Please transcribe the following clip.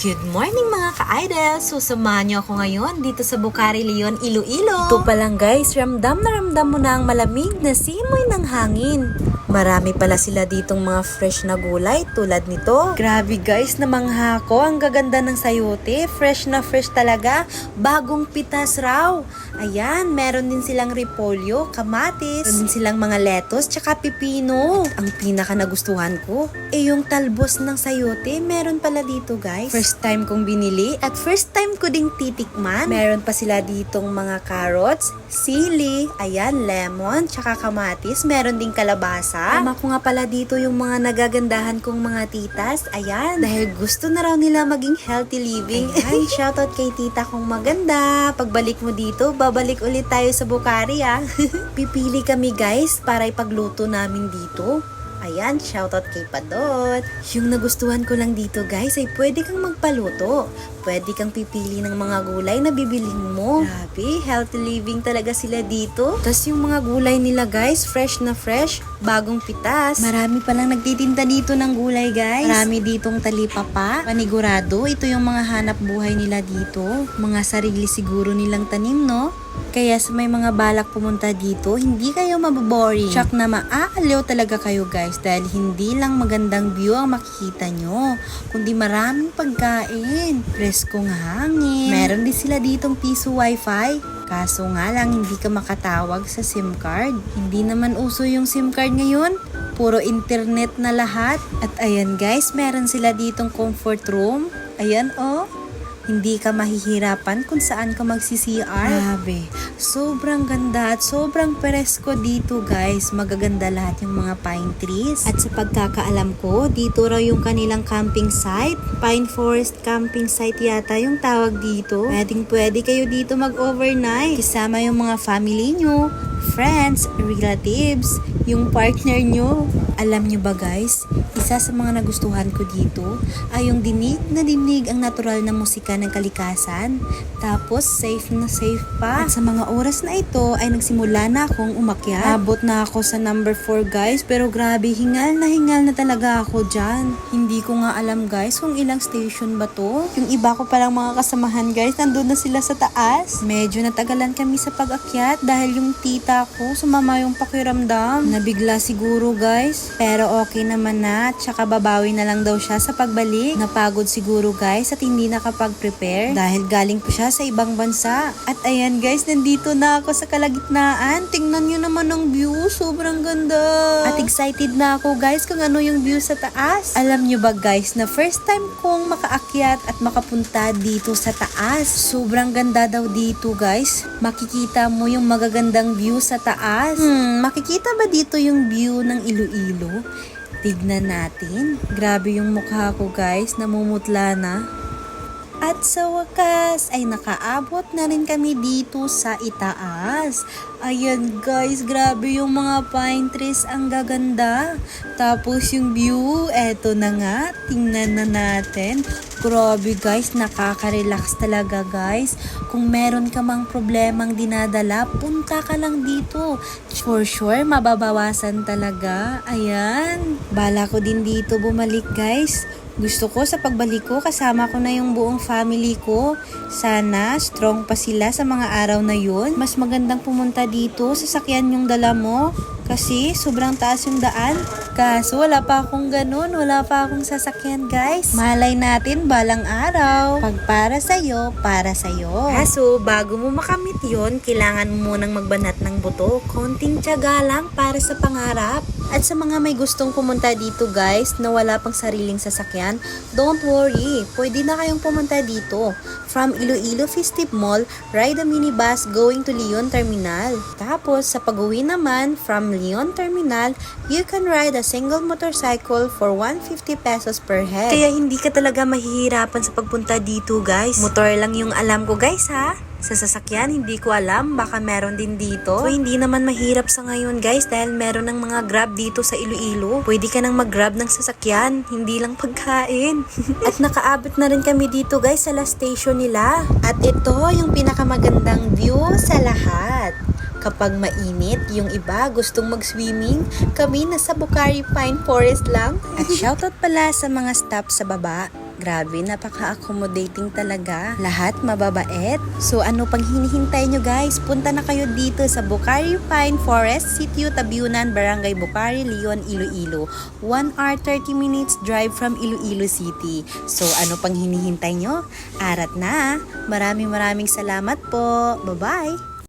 Good morning mga ka-idol! Susamahan niyo ako ngayon dito sa Bukari Leon, Iloilo. Ito pa lang guys, ramdam na ramdam mo na ang malamig na simoy ng hangin. Marami pala sila ditong mga fresh na gulay tulad nito. Grabe guys, namangha ko. Ang gaganda ng sayote. Fresh na fresh talaga. Bagong pitas raw. Ayan, meron din silang repolyo, kamatis, meron din silang mga lettuce, tsaka pipino. At ang pinaka nagustuhan ko, eh yung talbos ng sayote, meron pala dito guys. First time kong binili at first time ko ding titikman. Meron pa sila ditong mga carrots, sili, ayan, lemon, tsaka kamatis. Meron ding kalabasa. Tama ko nga pala dito yung mga nagagandahan kong mga titas. Ayan, dahil gusto na raw nila maging healthy living. Ayan, shoutout kay tita kong maganda. Pagbalik mo dito, babalik ulit tayo sa Bukari ah. Pipili kami guys para ipagluto namin dito. Ayan, shoutout kay Padot. Yung nagustuhan ko lang dito guys ay pwede kang magpaluto. Pwede kang pipili ng mga gulay na bibilhin mo. Grabe, healthy living talaga sila dito. Tapos yung mga gulay nila guys, fresh na fresh, bagong pitas. Marami palang nagtitinda dito ng gulay guys. Marami ditong talipapa, panigurado. Ito yung mga hanap buhay nila dito. Mga sarili siguro nilang tanim, no? Kaya sa may mga balak pumunta dito, hindi kayo mababoring. Check na maaaliw talaga kayo guys dahil hindi lang magandang view ang makikita nyo, kundi maraming pagkain, preskong hangin. Meron din sila ditong piso wifi. Kaso nga lang hindi ka makatawag sa SIM card. Hindi naman uso yung SIM card ngayon. Puro internet na lahat. At ayan guys, meron sila ditong comfort room. Ayan oh. Hindi ka mahihirapan kung saan ka magsi-CR. Grabe. Sobrang ganda at sobrang presko dito guys. Magaganda lahat yung mga pine trees. At sa pagkakaalam ko, dito raw yung kanilang camping site. Pine Forest Camping Site yata yung tawag dito. Pwedeng pwede kayo dito mag-overnight. Kasama yung mga family nyo, friends, relatives, yung partner nyo. Alam nyo ba guys, isa sa mga nagustuhan ko dito ay yung dinig na dinig ang natural na musika ng kalikasan. Tapos safe na safe pa. At sa mga oras na ito ay nagsimula na akong umakyat. Abot na ako sa number 4 guys pero grabe hingal na hingal na talaga ako dyan. Hindi ko nga alam guys kung ilang station ba to. Yung iba ko palang mga kasamahan guys nandun na sila sa taas. Medyo natagalan kami sa pag-akyat dahil yung tita ko sumama yung pakiramdam. Nabigla siguro guys. Pero okay naman na tsaka babawi na lang daw siya sa pagbalik. Napagod siguro guys at hindi nakapag-prepare dahil galing po siya sa ibang bansa. At ayan guys, nandito na ako sa kalagitnaan. Tingnan nyo naman ang view, sobrang ganda. At excited na ako guys kung ano yung view sa taas. Alam nyo ba guys na first time kong makaakyat at makapunta dito sa taas. Sobrang ganda daw dito guys. Makikita mo yung magagandang view sa taas. Hmm, makikita ba dito yung view ng Iloilo? Tignan natin. Grabe yung mukha ko guys, namumutla na. At sa wakas ay nakaabot na rin kami dito sa itaas. Ayan guys, grabe yung mga pine trees, ang gaganda. Tapos yung view, eto na nga, tingnan na natin. Grabe guys, nakaka-relax talaga guys. Kung meron ka mang problemang dinadala, punta ka lang dito. For sure, mababawasan talaga. Ayan. Bala ko din dito bumalik guys. Gusto ko sa pagbalik ko, kasama ko na yung buong family ko. Sana strong pa sila sa mga araw na yun. Mas magandang pumunta dito, sasakyan yung dala mo. Kasi sobrang taas yung daan. Kaso wala pa akong ganun, wala pa akong sasakyan guys. Malay natin balang araw. Pag para sa'yo, para sa'yo. Kaso bago mo makamit yon, kailangan mo munang magbanat ng buto. Konting tiyaga lang para sa pangarap. At sa mga may gustong pumunta dito guys na wala pang sariling sasakyan, don't worry, pwede na kayong pumunta dito. From Iloilo Festive Mall, ride a minibus going to Leon Terminal. Tapos sa pag-uwi naman, from Leon Terminal, you can ride a single motorcycle for 150 pesos per head. Kaya hindi ka talaga mahihirapan sa pagpunta dito guys. Motor lang yung alam ko guys ha. Sa sasakyan, hindi ko alam. Baka meron din dito. So, hindi naman mahirap sa ngayon, guys, dahil meron ng mga grab dito sa Iloilo. Pwede ka nang mag-grab ng sasakyan, hindi lang pagkain. At nakaabot na rin kami dito, guys, sa last station nila. At ito yung pinakamagandang view sa lahat. Kapag mainit, yung iba gustong mag-swimming, kami nasa Bukari Pine Forest lang. At shoutout pala sa mga staff sa baba. Grabe, napaka-accommodating talaga. Lahat mababait. So ano pang hinihintay nyo guys? Punta na kayo dito sa Bukari Pine Forest, Sitio Tabiunan, Barangay Bukari, Leon, Iloilo. 1 hour 30 minutes drive from Iloilo City. So ano pang hinihintay nyo? Arat na! Maraming maraming salamat po. Bye-bye!